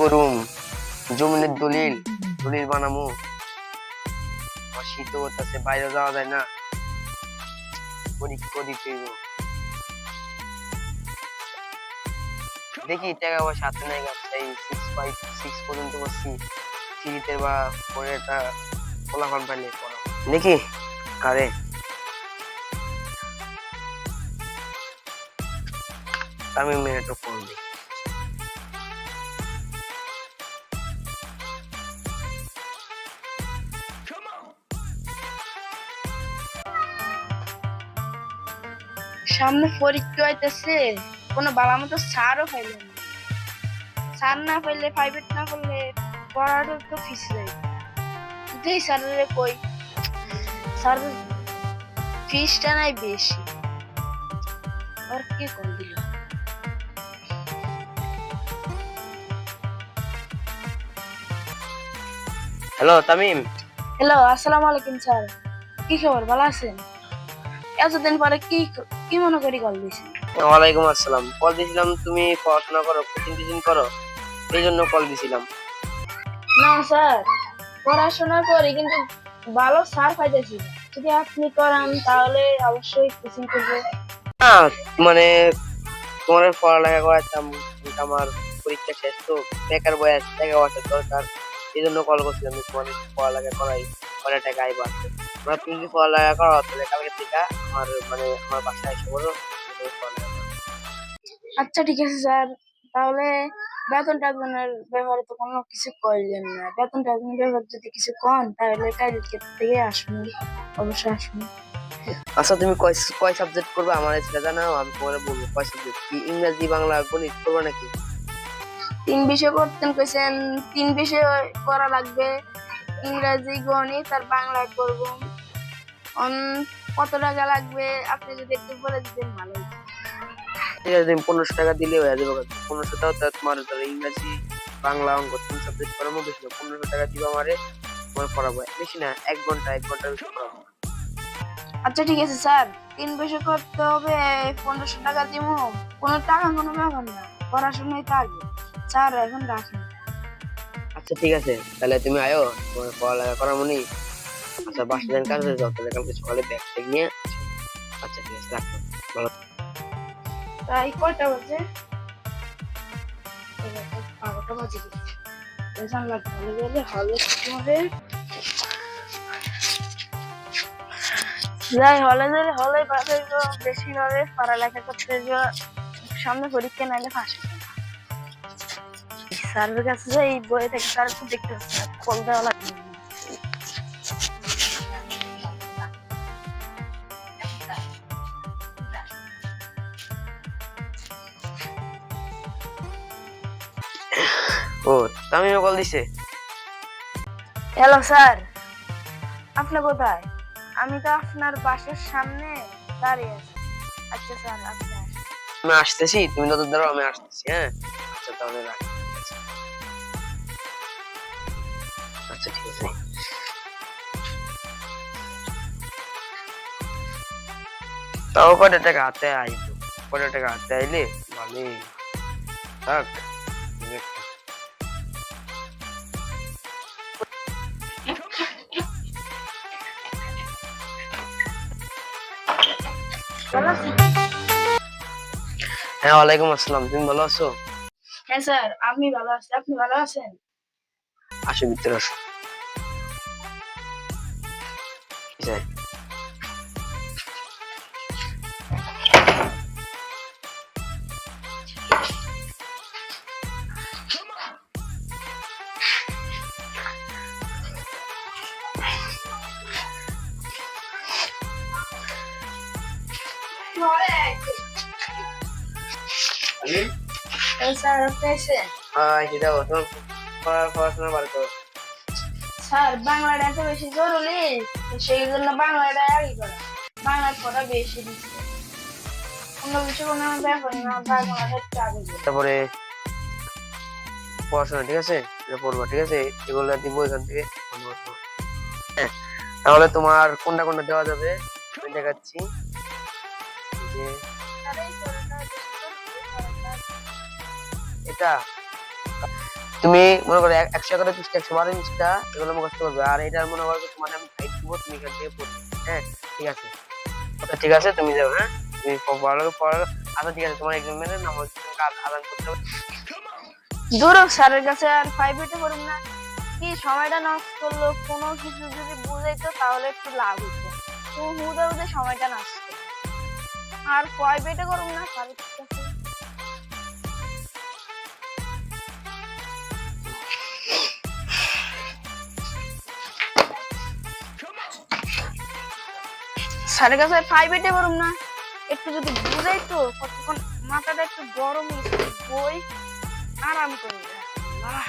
করুম। জমিনের দলিল দলিল বানামু। শীত করতেছে, বাইরে যাওয়া যায় না। পরীক্ষা দিতে। দেখি টাকা পয়সা হাতে নাই এই সিক্স ফাইভ সিক্স পর্যন্ত করছি। থ্রিতে বা পরে একটা ফলাফল পাইলে দেখি, কারে? আমি মেয়েটা ফোন সামনে পরীক্ষা হইতেছে কোনো বাবা মতো সারও পাইলেন না। সার না পাইলে প্রাইভেট না করলে পড়াটা তো ফিস যায় দেই স্যারের কই? স্যার ফিসটা নাই বেশি। আর কি কম দিল? হ্যালো তামিম হ্যালো আসসালামু আলাইকুম স্যার। কি খবর? ভালো আছেন? এতদিন পরে কি কি মনে করি কল দিয়েছেন? ওয়ালাইকুম আসসালাম। কল দিয়েছিলাম তুমি পড়াশোনা করো কোচিং টিচিং করো এই জন্য কল দিয়েছিলাম। না স্যার পড়াশোনা করি কিন্তু ভালো স্যার পাইতেছি যদি আপনি করান তাহলে অবশ্যই কোচিং করব। না মানে তোমার পড়ালেখা করাতাম আমার পরীক্ষা শেষ তো বেকার বয়স টাকা পয়সা দরকার এই জন্য কল করছিলাম তোমার পড়ালেখা করাই অনেক টাকা আইব আসছে মানে তুমি যদি পড়ালেখা করো তাহলে কালকে থেকে আমার মানে আমার বাসায় এসে বলো। আচ্ছা ঠিক আছে স্যার। তাহলে বেতন টেতনের ব্যাপারে তো কোনো কিছু করলেন না। বেতন টেতনের ব্যাপারে যদি কিছু কন তাহলে কালকে থেকে আসুন। অবশ্যই আসুন। আচ্ছা তুমি কয় কয় সাবজেক্ট করবে? আমার সেটা জানাও আমি তোমার বলব কয় সাবজেক্ট কি ইংরেজি বাংলা গণিত করবে নাকি? তিন বিষয় করতেন কইছেন। তিন বিষয় করা লাগবে। ইংরাজি গণিত আর বাংলা করব। কত টাকা লাগবে? আপনি যদি একটু বলে দিতেন ভালো ঠিক আছে তুমি পনেরোশো টাকা দিলে হয়ে যাবে। পনেরোশো টাকা তোমার ধরো ইংরাজি বাংলা অঙ্ক তিন সাবজেক্ট পড়াবো বেশি না পনেরোশো টাকা দিবে আমারে তোমার পড়াবো। বেশি না এক ঘণ্টা এক ঘণ্টা বেশি পড়াবো। আচ্ছা ঠিক আছে স্যার। তিন বিষয় করতে হবে পনেরোশো টাকা দিব কোনো টাকা কোনো ব্যাপার না। পড়াশোনাই তো আগে। স্যার এখন রাখেন আচ্ছা ঠিক আছে। তাহলে তুমি আয়ো। তোমার পড়ালেখা করা মনি আচ্ছা বাসা যান কাজ যাও তাহলে কালকে সকালে ব্যাগ ট্যাগ নিয়ে। আচ্ছা ঠিক আছে রাখো তাই কয়টা বাজে? ভালো হলে হবে। যাই, হলে হলে পড়ালেখা করতে সামনে পরীক্ষা নাইলে ফাঁসে স্যারের কাছে এই বই থেকে স্যার দেখতে কল দেওয়া লাগবে ও তামিমও কল দিছে। হ্যালো স্যার আপনি কোথায়? আমি তো আপনার বাসার সামনে দাঁড়িয়ে আছি। আচ্ছা স্যার আপনি আমি আসতেছি তুমি নতুন ধরো আমি আসতেছি হ্যাঁ? আচ্ছা তাহলে রাখ। আচ্ছা ঠিক আছে। তাও কটা টাকা হাতে আইব কটা টাকা হাতে আইলে ভালোই থাক হ্যাঁ ওয়ালাইকুম আসসালাম। তুমি ভালো আছো? হ্যাঁ স্যার আমি ভালো আছি। আপনি ভালো আছেন? আসো ভিতরে আসো। যাই। হ্যাঁ স্যার আপনি এসেছেন হ্যাঁ সেটা তোমার পড়া- পড়াশোনা বার করো স্যার বাংলাটা এত বেশি জরুরি? সেই জন্য বাংলাটা আগে করা। বাংলার পড়া বেশি দিচ্ছে। অন্য কিছু কোনো ব্যাপার না বাংলাটা একটু আগে। তারপরে পড়াশোনা ঠিক আছে? এটা পড়বা ঠিক আছে? এগুলো দিব এখান থেকে। হ্যাঁ তাহলে তোমার কোনটা কোনটা দেওয়া যাবে? আমি দেখাচ্ছি। যে এটা? তুমি মনে করো এক- একশো এগারো পৃষ্ঠা একশো বারো পৃষ্ঠা এগুলো মুখস্থ করবে। আর এটার মনে করো তোমার আমি গাইড দিব, তুমি এখান থেকে পড়বে হ্যাঁ? ঠিক আছে? আচ্ছা ঠিক আছে, তুমি যাও হ্যাঁ? তুমি পড়ালো পড়ালো আচ্ছা ঠিক আছে, তোমার একজন এক্সামের নাম হচ্ছে আদান করতে হবে দূর স্যারের কাছে আর প্রাইভেটে করুন না। কি সময়টা নষ্ট করল, কোনো কিছু যদি বুঝাইতো, তাহলে একটু লাভ হতো হুদে হুদে সময়টা নষ্ট আর প্রাইভেটে করুন না স্যারের স্যারের কাছে প্রাইভেটে পড়ুম না। একটু যদি বুঝাইতো কতক্ষণ মাথাটা একটু গরম বই আরাম করে। আল্লাহ